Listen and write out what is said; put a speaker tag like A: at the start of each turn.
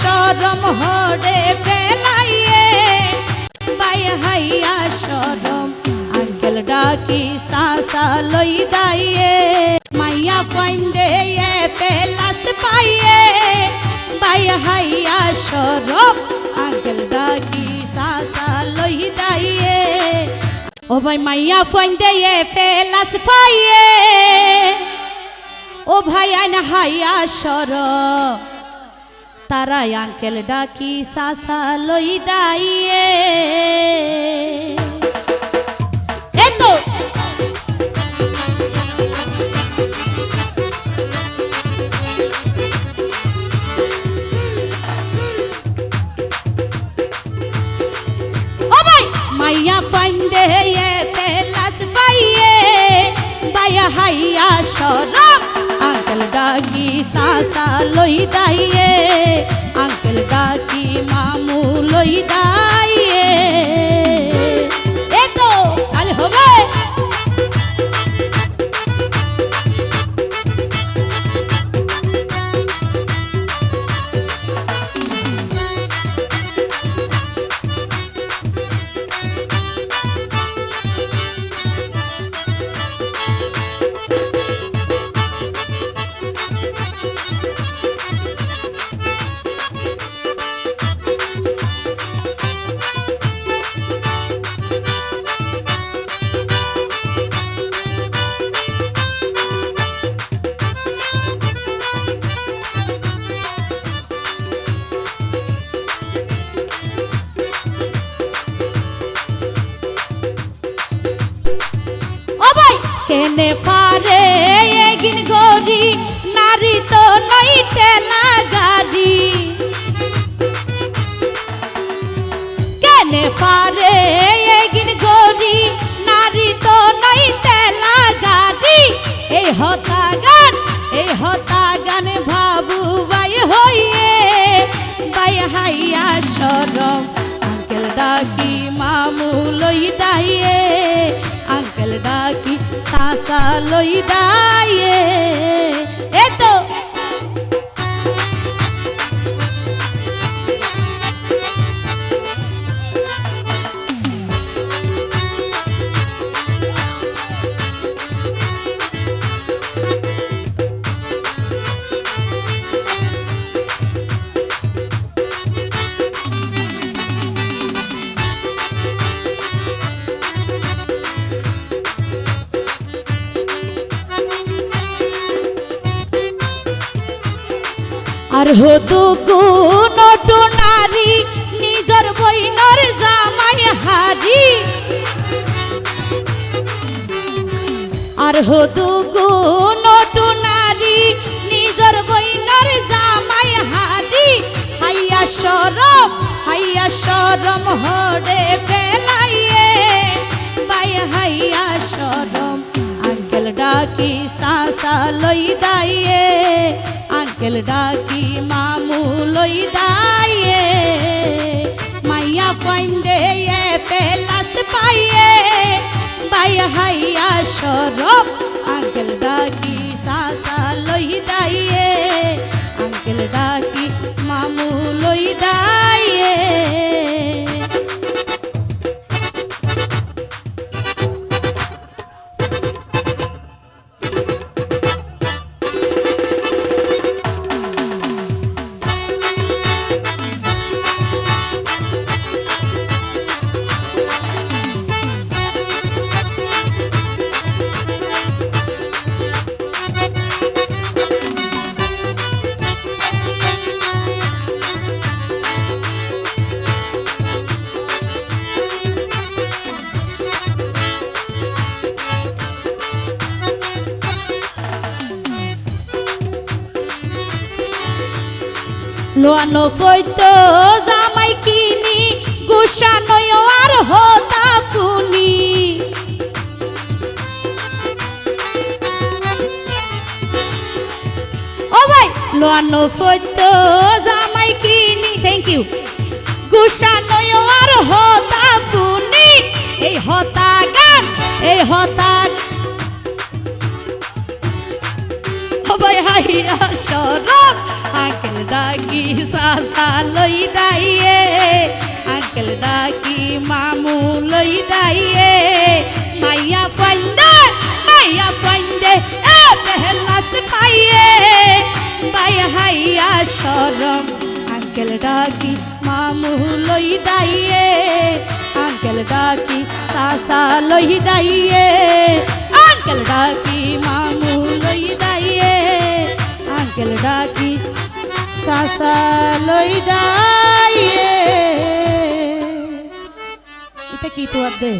A: সরম হরে ফেলাইয়ে। বাই হাইয়া সরম আঙ্কেল ডাকি সাসা লই দাইয়ে। মাইয়া ফাইন্দে এ পেলাস পাইয়ে। বাই হাইয়া সরম আঙ্কেল ডাকি সাসা লই দাইয়ে। ও ভাই, মাইয়া ফাইন্দে এ পেলাস পাইয়ে। ও ভাই, আইন হাইয়া সরম তারাই আঙ্কেল ডাকি সাসা লই দাইয়ে। এতো মাইয়া ফাইন্দে এ পেলাস পাইয়ে বায়া হাইয়া সরম আঙ্কেল ডাকি সাসা লই দাইয়ে আঙ্কেল কাকি মামু লই দাইয়ে কেনে পারে এগিন গরি নারী তো নই টেলা গাড়ি। কেনে পারে এগিন গরি নারী তো নই টেলা গাড়ি। এই হতা গান এই হতা গান ভাবু বাই হইয়ে, বাই হাইয়া সরম, আঙ্কেল ডাকি মামু লই দাইয়ে, আঙ্কেল ডাকি সাসা লই দাইয়ে। আর হতু নটু নারী, নিজর বইনর জামাই হারি। আর হতু নটু নারী, নিজর বইনর জামাই হারি। হাইয়া সরম হাইয়া সরম হরে ফেলাইয়ে। বাই হাইয়া সরম আঙ্কেল ডাকি সাসা লই দাইয়ে আঙ্কেল ডাকি মামু লই দাইয়ে, মাইয়া ফাইন্দে এ পেলাস পাইয়ে, বাই হাইয়া সরব আঙ্কেল ডাকি লোয়ানো ফইতো জামাই কিনি গুসানয় আর হতা ফুনি ও ভাই লোয়ানো ফইতো জামাই কিনি thank you গুসানয় R Hota funny এই হতা গান, এই হতা সবাই হাইয়া সরব। আঙ্কেল ডাকি সাসা লই দাইয়ে আঙ্কেল ডাকি মামু লই দাইয়ে মাইয়া ফাইন্দে মাইয়া ফাইন্দে এ বেহলাস পাইয়ে বাই হাইয়া শরম আঙ্কেল ডাকি মামু লই দাইয়ে আঙ্কেল ডাকি সাসা লই দাইয়ে আঙ্কেল ডাকি মামু সাসা লই দাইয়ে এটা কি তো দে